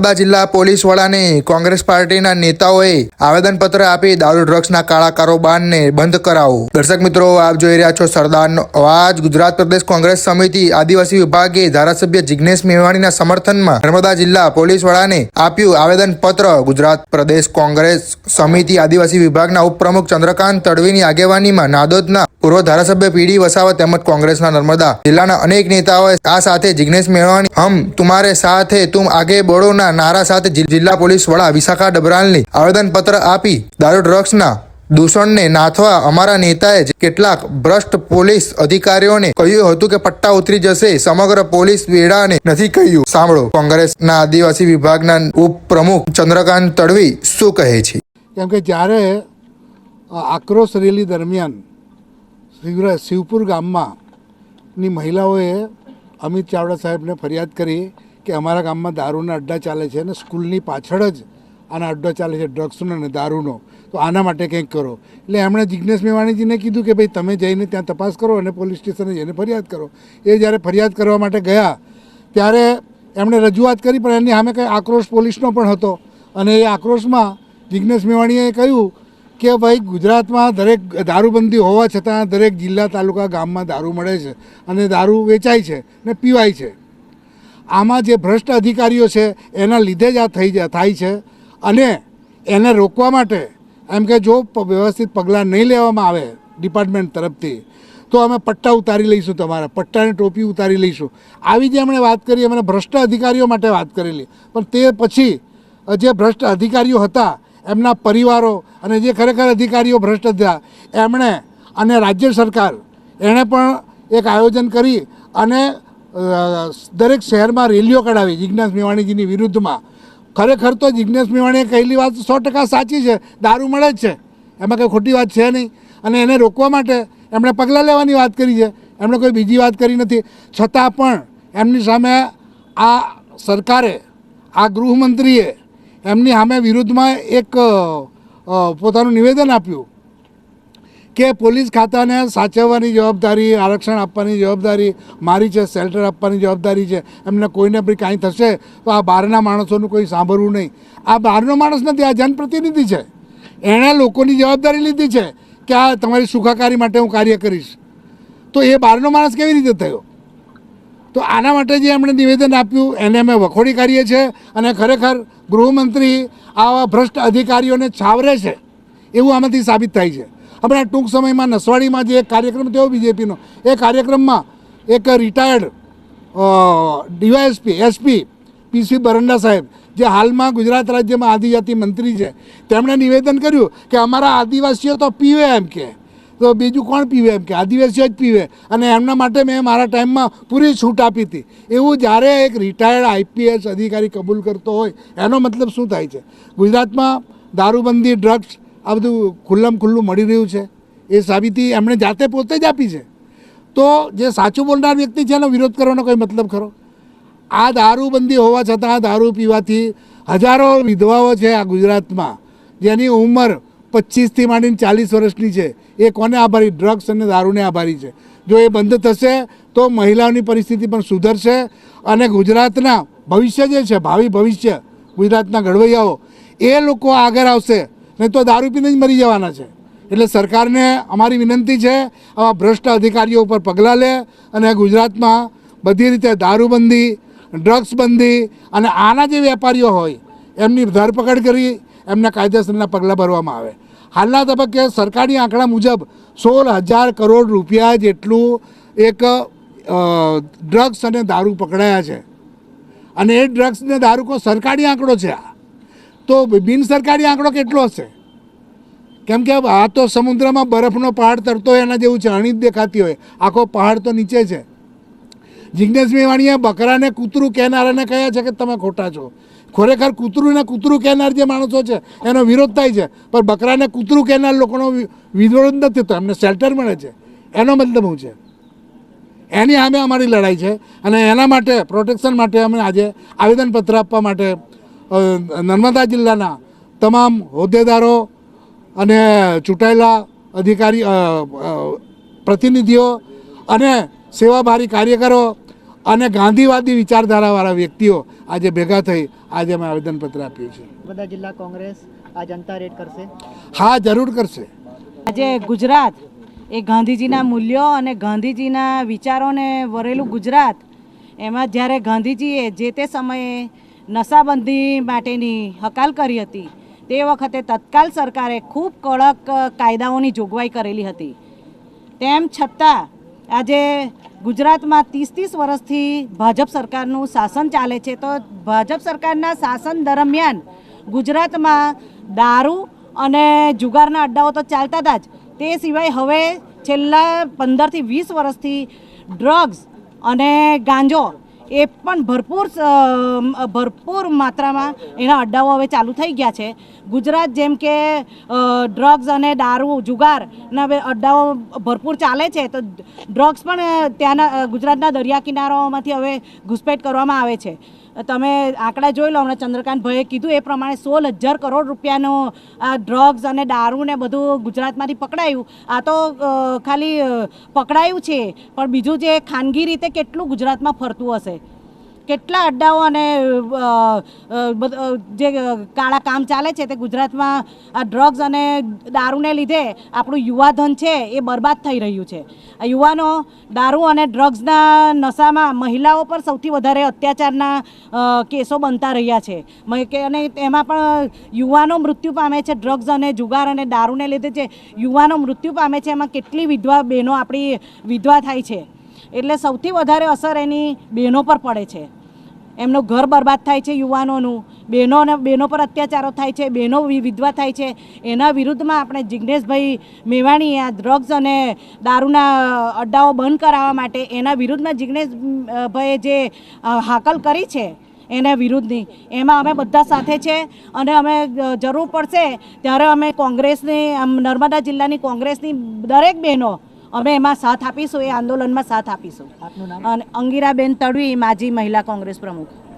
નર્મદા જિલ્લા પોલીસ વડાને કોંગ્રેસ પાર્ટીના નેતાઓએ આવેદનપત્ર આપી દારૂ ડ્રગ્સના કાળા કારોબારને બંધ કરાવો. દર્શક મિત્રો, આપ જોઈ રહ્યા છો સરદારનો અવાજ. ગુજરાત પ્રદેશ કોંગ્રેસ સમિતિ આદિવાસી વિભાગે ધારાસભ્ય જિગ્નેશ મેવાણીના સમર્થનમાં નર્મદા જિલ્લા પોલીસ વડાને આપ્યું આવેદનપત્ર. ગુજરાત પ્રદેશ કોંગ્રેસ સમિતિ આદિવાસી વિભાગના ઉપપ્રમુખ ચંદ્રકાંત તડવીની આગેવાનીમાં નાદોદના પૂર્વ ધારાસભ્ય પીડી વસાવા તેમજ કોંગ્રેસના નર્મદા જિલ્લાના અનેક નેતાઓએ આ સાથે જિજ્ઞેશ મેળવાની હમ તુમારે સાથે તુમ આગે બળોના નારા સાથે જિલ્લા પોલીસ વડા વિશાખા ડબરાલની આવેદનપત્ર આપી દારૂ ડ્રગ્સના દૂષણને નાથવા અમારા નેતાએ કેટલાક ભ્રષ્ટ પોલીસ અધિકારીઓને કહ્યું હતું કે પટ્ટા ઉતરી જશે, સમગ્ર પોલીસ વેડાને નથી કહ્યું. સાંભળો. કોંગ્રેસના આદિવાસી વિભાગના ઉપપ્રમુખ ચંદ્રકાંત તડવી શું કહે છે? કેમ કે જ્યારે આક્રોશ રેલી દરમિયાન શિવર શિવપુર ગામમાં ની મહિલાઓએ અમિત ચાવડા સાહેબને ફરિયાદ કરી કે અમારા ગામમાં દારૂના અડ્ડા ચાલે છે અને સ્કૂલની પાછળ જ આના અડ્ડો ચાલે છે ડ્રગ્સનો અને દારૂનો. તો આના માટે કંઈક કરો. એટલે એમણે જિજ્ઞેશ મેવાણીજીને કીધું કે ભાઈ તમે જઈને ત્યાં તપાસ કરો અને પોલીસ સ્ટેશને જઈને ફરિયાદ કરો. એ જ્યારે ફરિયાદ કરવા માટે ગયા, ત્યારે એમણે રજૂઆત કરી પણ એની સામે કંઈ આક્રોશ પોલીસનો પણ હતો. અને એ આક્રોશમાં જિજ્ઞેશ મેવાણીએ કહ્યું કે ભાઈ ગુજરાતમાં દરેક દારૂબંધી હોવા છતાં દરેક જિલ્લા તાલુકા ગામમાં દારૂ મળે છે અને દારૂ વેચાય છે ને પીવાય છે. આમાં જે ભ્રષ્ટ અધિકારીઓ છે એના લીધે જ આ થઈ થાય છે અને એને રોકવા માટે એમ કે જો વ્યવસ્થિત પગલાં નહીં લેવામાં આવે ડિપાર્ટમેન્ટ તરફથી, તો અમે પટ્ટા ઉતારી લઈશું તમારા, પટ્ટાની ટોપી ઉતારી લઈશું. આવી જે એમણે વાત કરી, એમણે ભ્રષ્ટ અધિકારીઓ માટે વાત કરેલી. પણ તે પછી જે ભ્રષ્ટ અધિકારીઓ હતા એમના પરિવારો અને જે ખરેખર અધિકારીઓ ભ્રષ્ટ થયા, એમણે અને રાજ્ય સરકાર એણે પણ એક આયોજન કરી અને દરેક શહેરમાં રેલીઓ કઢાવી જિજ્ઞાસ મેવાણીજીની વિરુદ્ધમાં. ખરેખર તો જિજ્ઞાસ મેવાણીએ કહેલી વાત સો ટકા સાચી છે, દારૂ મળે જ છે. એમાં કંઈ ખોટી વાત છે નહીં. અને એને રોકવા માટે એમણે પગલાં લેવાની વાત કરી છે. એમણે કોઈ બીજી વાત કરી નથી. છતાં પણ એમની સામે આ સરકારે, આ ગૃહમંત્રીએ એમની સામે વિરુદ્ધમાં એક પોતાનું નિવેદન આપ્યું કે પોલીસ ખાતાને સાચવવાની જવાબદારી, આરક્ષણ આપવાની જવાબદારી, મારી છે શેલ્ટર આપવાની જવાબદારી છે, એમને કોઈને બી કાંઈ થશે તો આ બહારના માણસોનું કોઈ સાંભળવું નહીં. આ બહારનો માણસ નથી, આ જનપ્રતિનિધિ છે. એણે લોકોની જવાબદારી લીધી છે કે આ તમારી સુખાકારી માટે હું કાર્ય કરીશ. તો એ બહારનો માણસ કેવી રીતે થયો? તો આના માટે જે એમણે નિવેદન આપ્યું, એને અમે વખોડી કાઢીએ છીએ અને ખરેખર ગૃહમંત્રી આવા ભ્રષ્ટ અધિકારીઓને છાવરે છે એવું આમાંથી સાબિત થાય છે. હમણાં ટૂંક સમયમાં નસવાડીમાં જે એક કાર્યક્રમ થયો બીજેપીનો, એ કાર્યક્રમમાં એક retired DYSP, SP PC Baranda સાહેબ, જે હાલમાં ગુજરાત રાજ્યમાં આદિજાતિ મંત્રી છે, તેમણે નિવેદન કર્યું કે અમારા આદિવાસીઓ તો પીવે એમ કે. તો બીજું કોણ પીવે એમ કે આદિવાસીઓ જ પીવે. અને એમના માટે મેં મારા ટાઈમમાં પૂરી છૂટ આપી હતી. એવું જ્યારે એક રિટાયર્ડ આઈપીએસ અધિકારી કબૂલ કરતો હોય, એનો મતલબ શું થાય છે? ગુજરાતમાં દારૂબંધી ડ્રગ્સ આ બધું ખુલ્લમ ખુલ્લું મળી રહ્યું છે. એ સાબિતી એમણે જાતે પોતે જ આપી છે. તો જે સાચું બોલનાર વ્યક્તિ છે, એનો વિરોધ કરવાનો કોઈ મતલબ ખરો? આ દારૂબંધી હોવા છતાં દારૂ પીવાથી હજારો વિધવાઓ છે આ ગુજરાતમાં, જેની ઉંમર પચીસથી માંડીને ચાલીસ વર્ષની છે. એ કોને આભારી? ડ્રગ્સ અને દારૂને આભારી છે. જો એ બંધ થશે, તો મહિલાઓની પરિસ્થિતિ પણ સુધરશે અને ગુજરાતના ભવિષ્ય જે છે, ભાવિ ભવિષ્ય, ગુજરાતના ઘડવૈયાઓ, એ લોકો આગળ આવશે. નહીં તો દારૂ પીને જ મરી જવાના છે. એટલે સરકારને અમારી વિનંતી છે, આવા ભ્રષ્ટ અધિકારીઓ ઉપર પગલાં લે અને ગુજરાતમાં બધી રીતે દારૂબંધી ડ્રગ્સ બંધી અને આના જે વેપારીઓ હોય, એમની ધરપકડ કરી એમના કાયદેસરના પગલાં ભરવામાં આવે. હાલના તબક્કે સરકારી આંકડા મુજબ સોળ હજાર કરોડ રૂપિયા જેટલું એક ડ્રગ્સ અને દારૂ પકડાયા છે. અને એ ડ્રગ્સને દારૂ કો સરકારી આંકડો છે આ. તો બિન સરકારી આંકડો કેટલો હશે? કેમ કે આ તો સમુદ્રમાં બરફનો પહાડ તરતો હોય એના જેવું છે જ દેખાતી હોય. આખો પહાડ તો નીચે છે. જિજ્ઞેશ મેવાણીએ બકરાને કૂતરું કહેનારાને કહ્યા છે કે તમે ખોટા છો. ખરેખર કૂતરું ને કૂતરું કહેનાર જે માણસો છે, એનો વિરોધ થાય છે. પણ બકરાને કૂતરું કહેનાર લોકોનો વિરોધ નથી તો એમને શેલ્ટર મળે છે. એનો મતલબ હું છે? એની સામે અમારી લડાઈ છે અને એના માટે પ્રોટેક્શન માટે અમે આજે આવેદનપત્ર આપવા માટે નર્મદા જિલ્લાના તમામ હોદ્દેદારો અને ચૂંટાયેલા અધિકારી પ્રતિનિધિઓ અને સેવાભારી કાર્યકરો અને ગાંધીવાદી વિચારધારાવાળા વ્યક્તિઓ આજે ભેગા થઈ આજે અમે આવેદનપત્ર આપ્યું છે. બધા જિલ્લા કોંગ્રેસ આ જનતા રેડ કરશે? હા જરૂર કરશે. આજે ગુજરાત એ ગાંધીજીના મૂલ્યો અને ગાંધીજીના વિચારોને વરેલું ગુજરાત એમાં જ્યારે ગાંધીજીએ જે તે સમયે નશાબંધી માટેની હકાલ કરી હતી તે વખતે તત્કાલ સરકારે ખૂબ કડક કાયદાઓની જોગવાઈ કરેલી હતી. તેમ છતાં આજે ગુજરાતમાં ત્રીસ ત્રીસ વર્ષથી ભાજપ સરકારનું શાસન ચાલે છે. તો ભાજપ સરકારના શાસન દરમિયાન ગુજરાતમાં દારૂ અને જુગારના અડ્ડાઓ તો ચાલતા હતા જ. તે સિવાય હવે છેલ્લા પંદરથી વીસ વર્ષથી ડ્રગ્સ અને ગાંજો એ પણ ભરપૂર ભરપૂર માત્રામાં એના અડ્ડાઓ હવે ચાલુ થઈ ગયા છે. ગુજરાત જેમ કે ડ્રગ્સ અને દારૂ જુગારના હવે અડ્ડાઓ ભરપૂર ચાલે છે, તો ડ્રગ્સ પણ ત્યાંના ગુજરાતના દરિયા કિનારાઓમાંથી હવે ઘૂસપેટ કરવામાં આવે છે. તમે આંકડા જોઈ લો, હમણાં ચંદ્રકાંત ભાઈએ કીધું, એ પ્રમાણે સોળ હજાર કરોડ રૂપિયાનો આ ડ્રગ્સ અને દારૂ ને બધું ગુજરાતમાંથી પકડાયું. આ તો ખાલી પકડાયું છે, પણ બીજું જે ખાનગી રીતે કેટલું ગુજરાતમાં ફરતું હશે? કેટલા અડ્ડાઓ અને જે કાળા કામ ચાલે છે તે ગુજરાતમાં આ ડ્રગ્સ અને દારૂને લીધે આપણું યુવાધન છે એ બરબાદ થઈ રહ્યું છે. આ યુવાનો દારૂ અને ડ્રગ્સના નશામાં મહિલાઓ પર સૌથી વધારે અત્યાચારના કેસો બનતા રહ્યા છે. અને એમાં પણ યુવાનો મૃત્યુ પામે છે ડ્રગ્સ અને જુગાર અને દારૂને લીધે જે યુવાનો મૃત્યુ પામે છે એમાં કેટલી વિધવા બહેનો આપણી વિધવા થાય છે. એટલે સૌથી વધારે અસર એની બહેનો પર પડે છે. એમનું ઘર બરબાદ થાય છે યુવાનોનું બહેનોને બહેનો પર અત્યાચારો થાય છે, બહેનો વિધવા થાય છે. એના વિરુદ્ધમાં આપણે જિજ્ઞેશભાઈ મેવાણીએ આ ડ્રગ્સ અને દારૂના અડ્ડાઓ બંધ કરાવવા માટે એના વિરુદ્ધમાં જિજ્ઞેશભાઈએ ભાઈએ જે હાકલ કરી છે એના વિરુદ્ધની, એમાં અમે બધા સાથે છે અને અમે જરૂર પડશે ત્યારે અમે કોંગ્રેસની નર્મદા જિલ્લાની કોંગ્રેસની દરેક બહેનો અમે એમાં સાથ આપીશું એ આંદોલનમાં સાથ આપીશું. આપનું નામ? અને અંગીરાબેન તડવી માજી મહિલા કોંગ્રેસ પ્રમુખ.